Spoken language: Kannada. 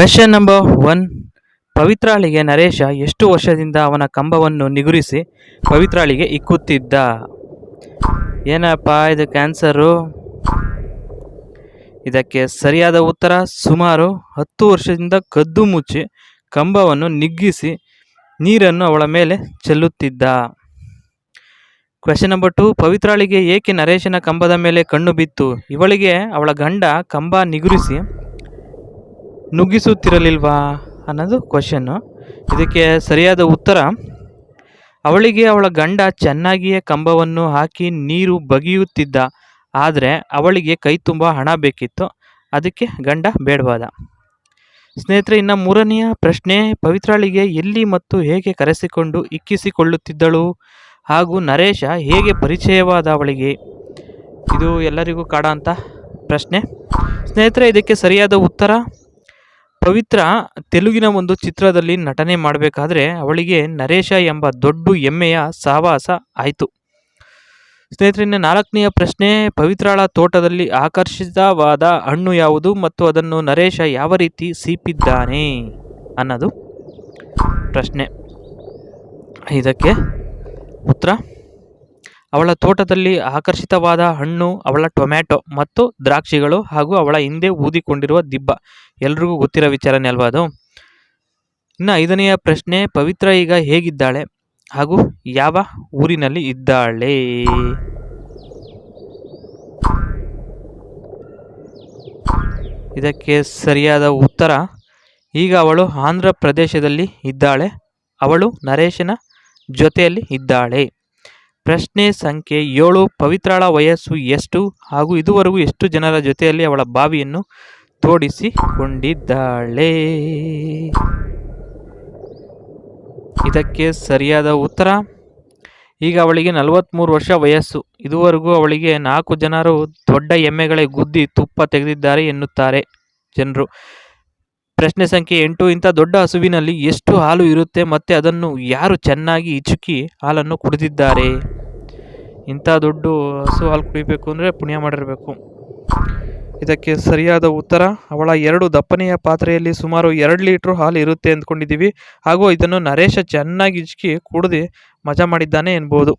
ಕ್ವೆಶ್ಚನ್ ನಂಬರ್ ಒನ್ ಪವಿತ್ರಾಳಿಗೆ ನರೇಶ ಎಷ್ಟು ವರ್ಷದಿಂದ ಅವನ ಕಂಬವನ್ನು ನಿಗುರಿಸಿ ಪವಿತ್ರಾಳಿಗೆ ಇಕ್ಕುತ್ತಿದ್ದ? ಏನಪ್ಪ ಇದು ಕ್ಯಾನ್ಸರು ಇದಕ್ಕೆ ಸರಿಯಾದ ಉತ್ತರ, ಸುಮಾರು ಹತ್ತು ವರ್ಷದಿಂದ ಕದ್ದು ಮುಚ್ಚಿ ಕಂಬವನ್ನು ನಿಗ್ಗಿಸಿ ನೀರನ್ನು ಅವಳ ಮೇಲೆ ಚೆಲ್ಲುತ್ತಿದ್ದ. ಕ್ವೆಶನ್ ನಂಬರ್ ಟು ಪವಿತ್ರಾಳಿಗೆ ಏಕೆ ನರೇಶನ ಕಂಬದ ಮೇಲೆ ಕಣ್ಣು ಬಿತ್ತು? ಇವಳಿಗೆ ಅವಳ ಗಂಡ ಕಂಬ ನಿಗುರಿಸಿ ನುಗ್ಗಿಸುತ್ತಿರಲಿಲ್ವಾ ಅನ್ನೋದು ಕ್ವಶನ್ನು ಇದಕ್ಕೆ ಸರಿಯಾದ ಉತ್ತರ, ಅವಳಿಗೆ ಅವಳ ಗಂಡ ಚೆನ್ನಾಗಿಯೇ ಕಂಬವನ್ನು ಹಾಕಿ ನೀರು ಬಗೆಯುತ್ತಿದ್ದ. ಆದರೆ ಅವಳಿಗೆ ಕೈ ತುಂಬ ಹಣ ಬೇಕಿತ್ತು. ಅದಕ್ಕೆ ಗಂಡ ಬೇಡವಾದ. ಸ್ನೇಹಿತರೆ, ಇನ್ನು ಮೂರನೆಯ ಪ್ರಶ್ನೆ, ಪವಿತ್ರಾಳಿಗೆ ಎಲ್ಲಿ ಮತ್ತು ಹೇಗೆ ಕರೆಸಿಕೊಂಡು ಇಕ್ಕಿಸಿಕೊಳ್ಳುತ್ತಿದ್ದಳು? ಹಾಗೂ ನರೇಶ ಹೇಗೆ ಪರಿಚಯವಾದ ಅವಳಿಗೆ? ಇದು ಎಲ್ಲರಿಗೂ ಕಾಡೋಂಥ ಪ್ರಶ್ನೆ. ಸ್ನೇಹಿತರೆ, ಇದಕ್ಕೆ ಸರಿಯಾದ ಉತ್ತರ ಪವಿತ್ರ ತೆಲುಗಿನ ಒಂದು ಚಿತ್ರದಲ್ಲಿ ನಟನೆ ಮಾಡಬೇಕಾದ್ರೆ ಅವಳಿಗೆ ನರೇಶ ಎಂಬ ದೊಡ್ಡ ಹೆಮ್ಮೆಯ ಸಹವಾಸ ಆಯಿತು. ಸ್ನೇಹಿತರಿನ ನಾಲ್ಕನೆಯ ಪ್ರಶ್ನೆ, ಪವಿತ್ರಾಳ ತೋಟದಲ್ಲಿ ಆಕರ್ಷಿತವಾದ ಹಣ್ಣು ಯಾವುದು ಮತ್ತು ಅದನ್ನು ನರೇಶ ಯಾವ ರೀತಿ ಸೀಪಿದ್ದಾನೆ ಅನ್ನೋದು ಪ್ರಶ್ನೆ. ಇದಕ್ಕೆ ಉತ್ತರ ಅವಳ ತೋಟದಲ್ಲಿ ಆಕರ್ಷಿತವಾದ ಹಣ್ಣು, ಅವಳ ಟೊಮ್ಯಾಟೊ ಮತ್ತು ದ್ರಾಕ್ಷಿಗಳು ಹಾಗೂ ಅವಳ ಹಿಂದೆ ಊದಿಕೊಂಡಿರುವ ದಿಬ್ಬ. ಎಲ್ರಿಗೂ ಗೊತ್ತಿರೋ ವಿಚಾರನೇ ಅಲ್ವಾ ಅದು? ಇನ್ನು ಐದನೆಯ ಪ್ರಶ್ನೆ, ಪವಿತ್ರ ಈಗ ಹೇಗಿದ್ದಾಳೆ ಹಾಗೂ ಯಾವ ಊರಿನಲ್ಲಿ ಇದ್ದಾಳೆ? ಇದಕ್ಕೆ ಸರಿಯಾದ ಉತ್ತರ, ಈಗ ಅವಳು ಆಂಧ್ರ ಪ್ರದೇಶದಲ್ಲಿ ಇದ್ದಾಳೆ, ಅವಳು ನರೇಶನ ಜೊತೆಯಲ್ಲಿ ಇದ್ದಾಳೆ. ಪ್ರಶ್ನೆ ಸಂಖ್ಯೆ ಏಳು, ಪವಿತ್ರಾಳ ವಯಸ್ಸು ಎಷ್ಟು ಹಾಗೂ ಇದುವರೆಗೂ ಎಷ್ಟು ಜನರ ಜೊತೆಯಲ್ಲಿ ಅವಳ ಬಾವಿಯನ್ನು ತೋಡಿಸಿಕೊಂಡಿದ್ದಾಳೆ? ಇದಕ್ಕೆ ಸರಿಯಾದ ಉತ್ತರ, ಈಗ ಅವಳಿಗೆ ನಲವತ್ತ್ಮೂರು ವರ್ಷ ವಯಸ್ಸು. ಇದುವರೆಗೂ ಅವಳಿಗೆ ನಾಲ್ಕು ಜನರು ದೊಡ್ಡ ಎಮ್ಮೆಗಳೇ ಗುದ್ದಿ ತುಪ್ಪ ತೆಗೆದಿದ್ದಾರೆ ಎನ್ನುತ್ತಾರೆ ಜನರು. ಪ್ರಶ್ನೆ ಸಂಖ್ಯೆ ಎಂಟು, ಇಂಥ ದೊಡ್ಡ ಹಸುವಿನಲ್ಲಿ ಎಷ್ಟು ಹಾಲು ಇರುತ್ತೆ ಮತ್ತು ಅದನ್ನು ಯಾರು ಚೆನ್ನಾಗಿ ಇಚುಕಿ ಹಾಲನ್ನು ಕುಡಿದಿದ್ದಾರೆ? ಇಂಥ ದೊಡ್ಡ ಹಸು ಹಾಲು ಕುಡಿಬೇಕು ಅಂದರೆ ಪುಣ್ಯ ಮಾಡಿರಬೇಕು. ಇದಕ್ಕೆ ಸರಿಯಾದ ಉತ್ತರ, ಅವಳ ಎರಡು ದಪ್ಪನೆಯ ಪಾತ್ರೆಯಲ್ಲಿ ಸುಮಾರು ಎರಡು ಲೀಟ್ರ್ ಹಾಲು ಇರುತ್ತೆ ಅಂದ್ಕೊಂಡಿದ್ದೀವಿ. ಹಾಗೂ ಇದನ್ನು ನರೇಶ ಚೆನ್ನಾಗಿ ಇಜ್ಕಿ ಕುಡಿದು ಮಜಾ ಮಾಡಿದ್ದಾನೆ ಎನ್ಬೋದು.